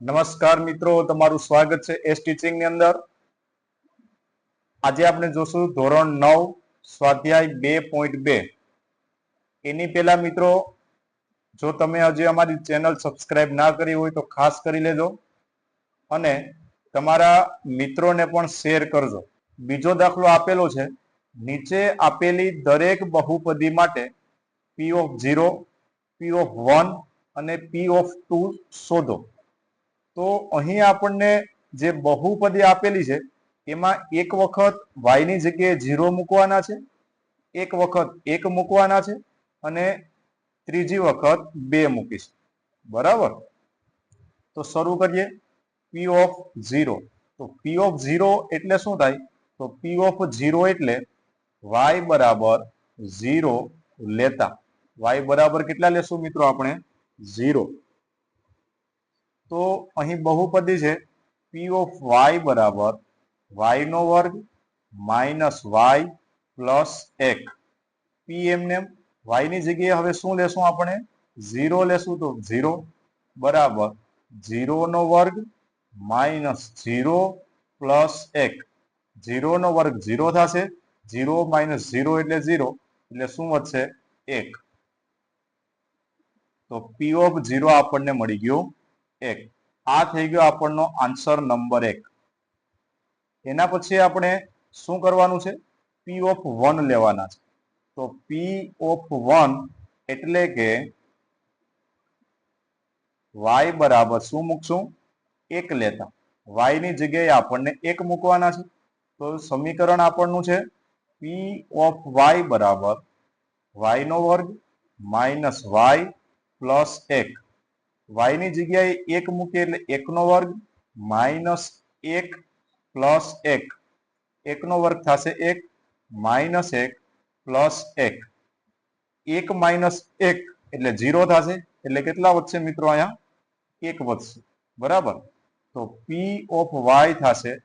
નમસ્કાર મિત્રો, તમારું સ્વાગત છે એસ ટીચિંગની અંદર. આજે આપણે જોશું ધોરણ નવ, સ્વાધ્યાય બે પોઈન્ટ બે. એની પહેલા મિત્રો, જો તમે હજી અમારી ચેનલ સબસ્ક્રાઇબ ના કરી હોય તો ખાસ કરી લેજો અને તમારા મિત્રોને પણ શેર કરજો. બીજો દાખલો આપેલો છે, નીચે આપેલી દરેક બહુપદી માટે P of zero P of one અને પી ઓફ ટુ શોધો. તો અહીં આપણને જે બહુપદી આપેલી છે, એમાં એક વખત વાયની જગ્યાએ ઝીરો મૂકવાના છે, એક વખત એક મૂકવાના છે અને ત્રીજી વખત બે મૂકીશ. બરાબર? તો શરૂ કરીએ. પી ઓફ ઝીરો તો પી ઓફ ઝીરો એટલે શું થાય? તો પી ઓફ ઝીરો એટલે વાય બરાબર ઝીરો લેતા. વાય બરાબર કેટલા લેશું મિત્રો આપણે? ઝીરો તો અહીં બહુપદી છે. પી ઓફ વાય બરાબર વાયનો વર્ગ માઇનસ વાય પ્લસ એક. પી એમને વાયની જગ્યાએ હવે શું લેશું આપણે? ઝીરો લેશું તો ઝીરો. બરાબર. ઝીરોનો વર્ગ માઇનસ ઝીરો પ્લસ એક. ઝીરો નો વર્ગ ઝીરો થશે. ઝીરો માઇનસ ઝીરો એટલે ઝીરો. એટલે શું વધશે? એક. તો પી ઓફ ઝીરો આપણને મળી ગયું. એક. આ થઈ ગયો આપણનો આન્સર નંબર એક. એના પછી આપણે શું કરવાનું છે? પી ઓફ વન લેવાના છે. તો પી ઓફ વન એટલે કે વાય બરાબર શું મૂકશું? એક લેતા. વાયની જગ્યાએ આપણને એક મૂકવાના છે. તો સમીકરણ આપણનું છે પી ઓફ વાય બરાબર વાય નો વર્ગ માઇનસ વાય પ્લસ એક. વાયની જગ્યાએ એક મૂકીએ એટલે એકનો વર્ગ માઇનસ એક પ્લસ એક. એકનો વર્ગ થશે એક, માઇનસ એક પ્લસ એક. એક માઇનસ એક એટલે ઝીરો થશે. એટલે કેટલા વધશે મિત્રો અહીંયા? એક વધશે. બરાબર? તો પી ઓફ વાય થશે.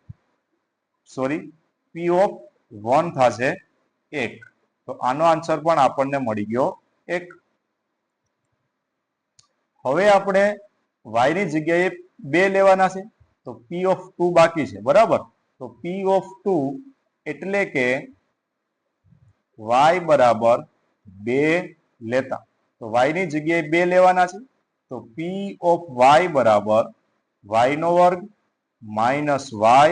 સોરી પી ઓફ વન થશે એક. તો આનો આન્સર પણ આપણને મળી ગયો એક. હવે આપણે y ની જગ્યાએ બે લેવાના છે, તો p ઓફ ટુ બાકી છે, બરાબર? તો p ઓફ ટુ એટલે કે y બરાબર બે લેતા. તો y ની જગ્યાએ બે લેવાના છે, તો p ઓફ y બરાબર y નો વર્ગ માઇનસ y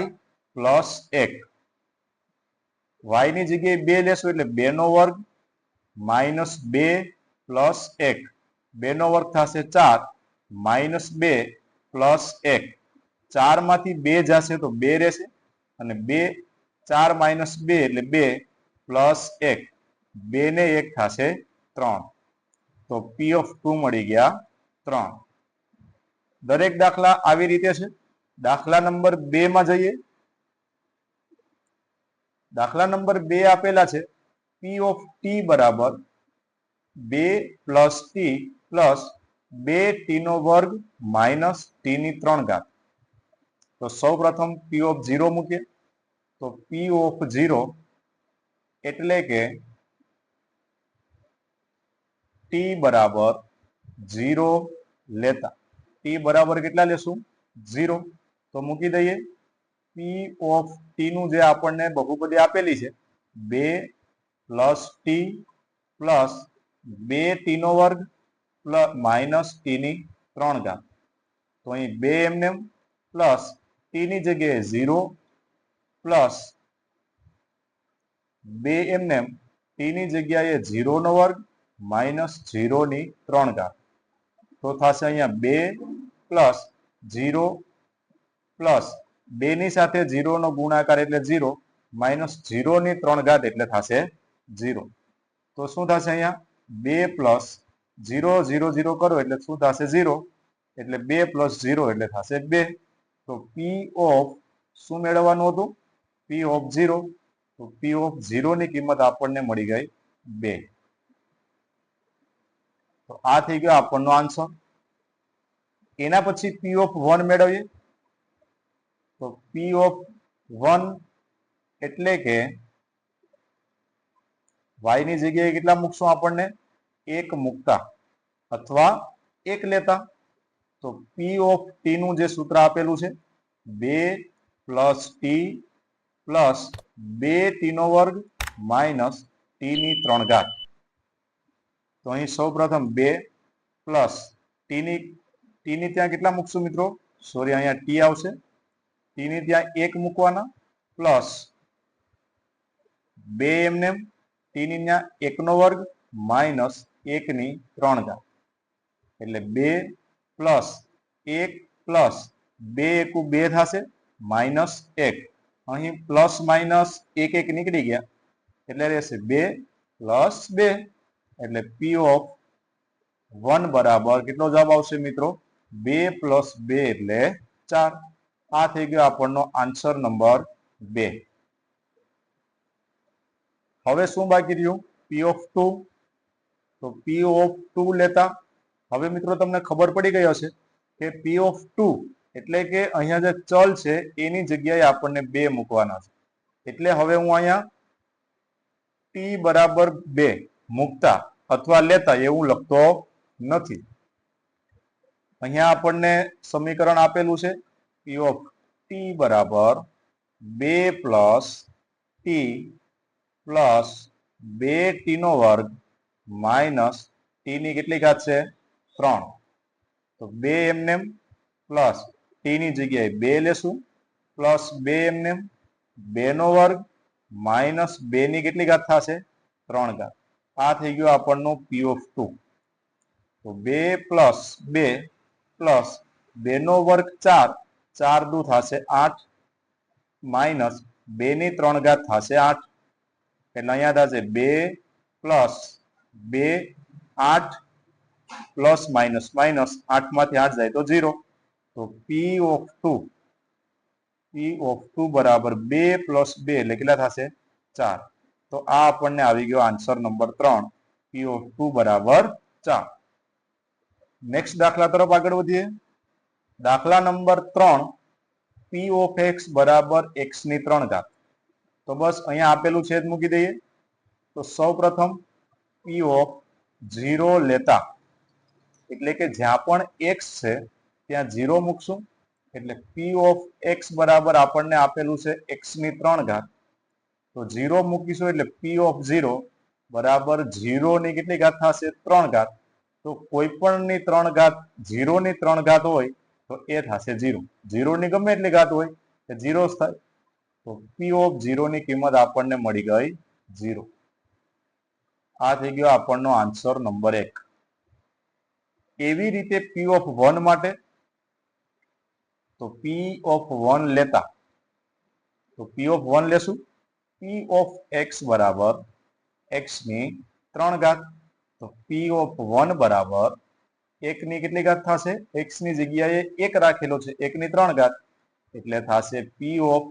પ્લસ એક. y ની જગ્યાએ બે લેશું એટલે બે નો વર્ગ માઇનસ બે પ્લસ એક. બે નો વર્ગ થશે ચાર, માઇનસ બે પ્લસ એક. ચારમાંથી બે જશે તો બે રહેશે અને બે, ચાર માઇનસ બે એટલે બે પ્લસ એક. બે ને એક થશે ત્રણ. તો પી ઓફ ટુ મળી ગયા ત્રણ. દરેક દાખલા આવી રીતે છે? દાખલા નંબર બે માં જઈએ. દાખલા નંબર બે આપેલા છે. પી ઓફ ટી બરાબર બે પ્લસ ટી પ્લસ બે ટી નો વર્ગ માઇનસ ટી ની ત્રણ ઘાત. તો સૌ પ્રથમ પી ઓફ ઝીરો મૂકીએ. તો પી ઓફ ઝીરો એટલે કે ટી બરાબર ઝીરો લેતા. ટી બરાબર કેટલા લેશું? ઝીરો. તો મૂકી દઈએ. પી ઓફ ટી નું જે આપણને બહુપદી આપેલી છે, બે પ્લસ ટી પ્લસ બે ટી નો વર્ગ પ્લસ માઇનસ ટીની ત્રણ ઘાત. તો અહીં બે એમને પ્લસ ટીની જગ્યાએ ઝીરો પ્લસ બે એમને ટીની જગ્યાએ ઝીરો નો વર્ગ માઇનસ ઝીરો ની ત્રણ ઘાત. તો થશે અહીંયા બે પ્લસ ઝીરો પ્લસ બે ની સાથે ઝીરો નો ગુણાકાર એટલે ઝીરો, માઇનસ ઝીરો ની ત્રણ ઘાત એટલે થશે ઝીરો. તો શું થશે અહીંયા? બે પ્લસ ઝીરો ઝીરો ઝીરો કરો એટલે શું થશે? ઝીરો. એટલે બે પ્લસ ઝીરો એટલે થશે બે. તો પી ઓફ શું મેળવવાનું હતું? P of zero. તો પી ઓફ ઝીરો ની કિંમત આપણને મળી ગઈ બે. તો આ થઈ ગયો આપણનો આન્સર. એના પછી પી ઓફ વન મેળવીએ. તો પી ઓફ વન એટલે કે વાયની જગ્યાએ કેટલા મૂકશું આપણને? એક મૂકતા અથવા એક લેતા તો પી ઓફ ટી નું જે સૂત્ર આપેલું છે, બે પ્લસ ટી પ્લસ બે ટી નો વર્ગ માઇનસ ટી ની ત્રણ ઘાત. તો અહીં સૌ પ્રથમ બે પ્લસ ટીની ટીની ત્યાં કેટલા મૂકશું મિત્રો? સોરી અહીંયા ટી આવશે. ટીની ત્યાં એક મૂકવાના પ્લસ બે એમને ટીની ત્યાં એકનો વર્ગ માઇનસ એકની ત્રણ ઘાત. એટલે બે પ્લસ એક પ્લસ બે એકુ બે થશે, માઇનસ એક. અહીં પ્લસ માઇનસ એક એક નીકળી ગયા, એટલે રહેશે બે પ્લસ બે. એટલે પી ઓફ વન બરાબર કેટલો જવાબ આવશે મિત્રો? બે પ્લસ બે એટલે ચાર. આ થઈ ગયો આપણનો આન્સર નંબર બે. હવે શું બાકી રહ્યું? પી ઓફ ટુ તો પી ઓફ ટુ લેતા, હવે મિત્રો તમને ખબર પડી ગઈ હશે કે પી ઓફ ટુ એટલે કે અહીંયા જે ચલ છે, એની જગ્યાએ આપણને બે મૂકવાના છે. એટલે હવે હું અહીંયા ટી બરાબર બે મૂકતા અથવા લેતા એવું લખતો નથી. અહીંયા આપણને સમીકરણ આપેલું છે પી ઓફ ટી બરાબર બે પ્લસ ટી પ્લસ બે ટી નો વર્ગ માઇનસ ટી ની કેટલી ઘાત છે? ત્રણ. તો બે એમને પ્લસ ટી ની જગ્યાએ બે લેશું. પ્લસ બે એમને બે નો વર્ગ માઇનસ બે ની કેટલી ઘાત થશે? ત્રણ ઘાત. આ થઈ ગયું આપણનું પી ઓફ ટુ તો બે પ્લસ બે પ્લસ બે નો વર્ગ ચાર ચાર દુ થશે આઠ. માઇનસ બે ની ત્રણ ઘાત થશે આઠ. એટલે અહીંયા થશે બે પ્લસ બે, આઠ, પ્લસ, માઇનસ માઇનસ આઠમાંથી આઠ જાય તો ઝીરો. તો P of two P of two બરાબર બે પ્લસ બે એટલે કેટલા થશે? ચાર. તો આ આપણને આવી ગયો આન્સર નંબર ત્રણ. પી ઓફ ટુ બરાબર ચાર. નેક્સ્ટ દાખલા તરફ આગળ વધીએ. દાખલા નંબર ત્રણ પી ઓફ એક્સ બરાબર એક્સની ત્રણ ઘાત. તો બસ અહીંયા આપેલું છે મૂકી દઈએ. તો સૌ પ્રથમ પી ઓફ ઝીરો લેતા, એટલે કે જ્યાં પણ એક્સ છે, ત્યાં ઝીરો મૂકશું. એટલે પી ઓફ એક્સ બરાબર આપણને આપેલું છે એક્સની ત્રણ ઘાત. તો ઝીરો મૂકીશું એટલે પી ઓફ ઝીરો બરાબર ઝીરો ની કેટલી ઘાત થશે? ત્રણ ઘાત. તો કોઈ પણ ની ત્રણ ઘાત ઝીરો ની ત્રણ ઘાત હોય, તો એ થશે ઝીરો ઝીરો ની ગમે એટલી ઘાત હોય, એ ઝીરો થાય. તો પી ઓફ ઝીરો ની કિંમત આપણને મળી ગઈ ઝીરો આ થઈ ગયો આપણનો આન્સર નંબર એક. એવી રીતે પી ઓફ વન માટે? તો પી ઓફ વન લેતા. તો પી ઓફ વન લેશું? પી ઓફ એક્સ બરાબર એક્સની ત્રણ ઘાત. તો પી ઓફ વન બરાબર એકની કેટલી ઘાત થશે? એક્સની જગ્યાએ એક રાખેલો છે, એક ની ત્રણ ઘાત. એટલે થશે પી ઓફ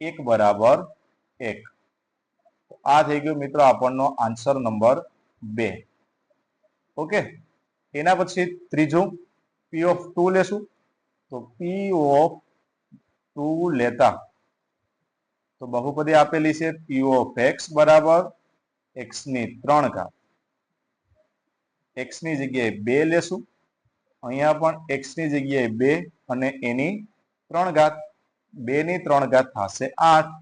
એક બરાબર એક. આ થઈ ગયો મિત્રો આપણનો આન્સર નંબર બે. ઓકે એના પછી ત્રીજું પી ઓફ ટુ લેશું. તો પી ઓફ ટુ લેતા. તો બહુપદી આપેલી છે પી ઓફ એક્સ બરાબર એક્સની ત્રણ ઘાત. એક્સની જગ્યાએ બે લેશું. અહીંયા પણ એક્સની જગ્યાએ બે અને એની ત્રણ ઘાત. બે ની ત્રણ ઘાત થશે આઠ.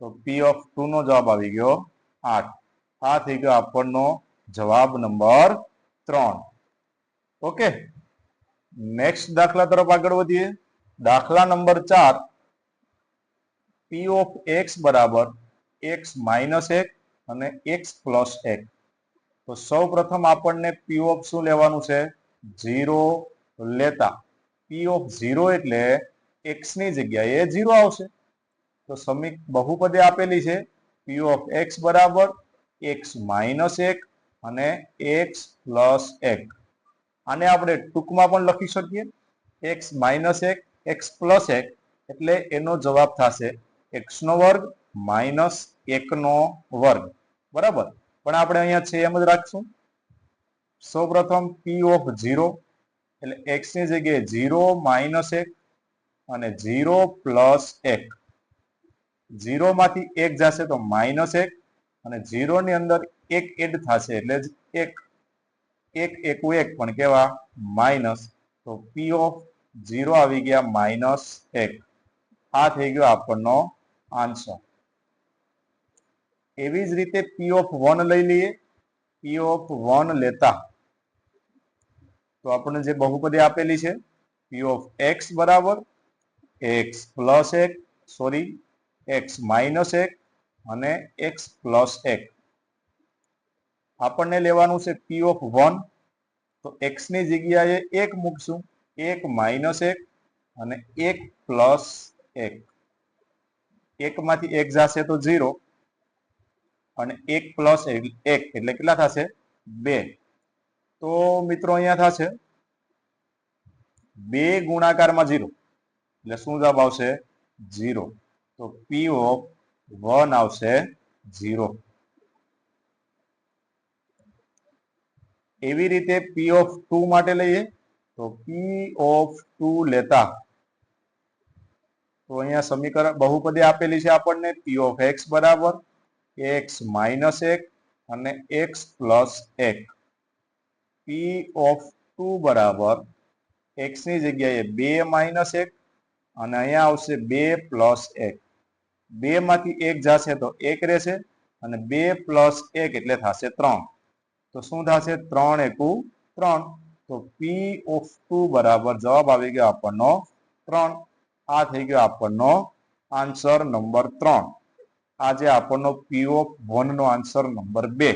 તો પી ઓફ ટુ નો જવાબ આવી ગયો આઠ. આ થઈ ગયો આપણનો જવાબ નંબર ત્રણ. ઓકે. નેક્સ્ટ દાખલા તરફ આગળ વધીએ. દાખલા નંબર ચાર. પી ઓફ એક્સ બરાબર એક્સ માઇનસ એક અને એક્સ પ્લસ એક. તો સૌ પ્રથમ આપણને પી ઓફ શું લેવાનું છે? ઝીરો લેતા. પી ઓફ ઝીરો એટલે એક્સની જગ્યાએ ઝીરો આવશે. તો સમીક બહુપદી આપેલી છે પી ઓફ એક્સ બરાબર એક્સ માઇનસ એક અને એક્સ પ્લસ એક. આને આપણે ટૂંકમાં પણ લખી શકીએ. એક્સ માઇનસ એક એક્સ પ્લસ એક, એટલે એનો જવાબ થશે એક્સ નો વર્ગ માઇનસ એકનો વર્ગ. બરાબર? પણ આપણે અહીંયા છે એમ જ રાખશું. સૌપ્રથમ પી ઓફ ઝીરો એટલે એક્સની જગ્યાએ ઝીરો માઇનસ એક અને ઝીરો પ્લસ એક. ઝીરો માંથી એક જશે તો માઇનસ એક અને ઝીરોની અંદર એક એડ થશે એટલે જ એક એક એકુ એક. પણ કેવા? માઇનસ. તો પી ઓફ ઝીરો આવી ગયા માઇનસ એક. આ થઈ ગયો આપણનો આન્સર. એવી જ રીતે પી ઓફ વન લઈ લઈએ. પી ઓફ વન લેતા. તો આપણને જે બહુપદી આપેલી છે પી ઓફ એક્સ બરાબર, એક્સ પ્લસ એક, સોરી એક્સ માઇનસ એક અને એક્સ પ્લસ એક આપણને લેવાનું છે પી ઓફ વન તો એક્સની જગ્યાએ એક મૂકશું. એક માઇનસ એક અને એક પ્લસ એક એક માંથી એક જશે તો ઝીરો અને એક પ્લસ એક એટલે કેટલા થશે? બે. તો મિત્રો અહીંયા થશે બે ગુણાકારમાં ઝીરો એટલે શું જવાબ આવશે? ઝીરો તો પી ઓફ વન આવશે ઝીરો એવી રીતે પી ઓફ ટુ માટે લઈએ, તો પી ઓફ ટુ લેતા. તો અહીંયા સમીકરણ બહુપદી આપેલી છે આપણને પી ઓફ એક્સ બરાબર એક્સ માઇનસ એક અને એક્સ પ્લસ એક. પી ઓફ ટુ બરાબર એક્સની જગ્યાએ બે માઇનસ એક અને અહીંયા આવશે બે પ્લસ એક. બે માંથી એક જશે તો એક રહેશે અને બે પ્લસ એક એટલે થશે ત્રણ. તો શું થશે? ત્રણ એકુ ત્રણ. તો પી ઓફ ટુ બરાબર જવાબ આવી ગયો આપણનો ત્રણ. આ થઈ ગયો આપણનો આન્સર નંબર ત્રણ. આજે આપણનો પી ઓફ વન નો આન્સર નંબર બે.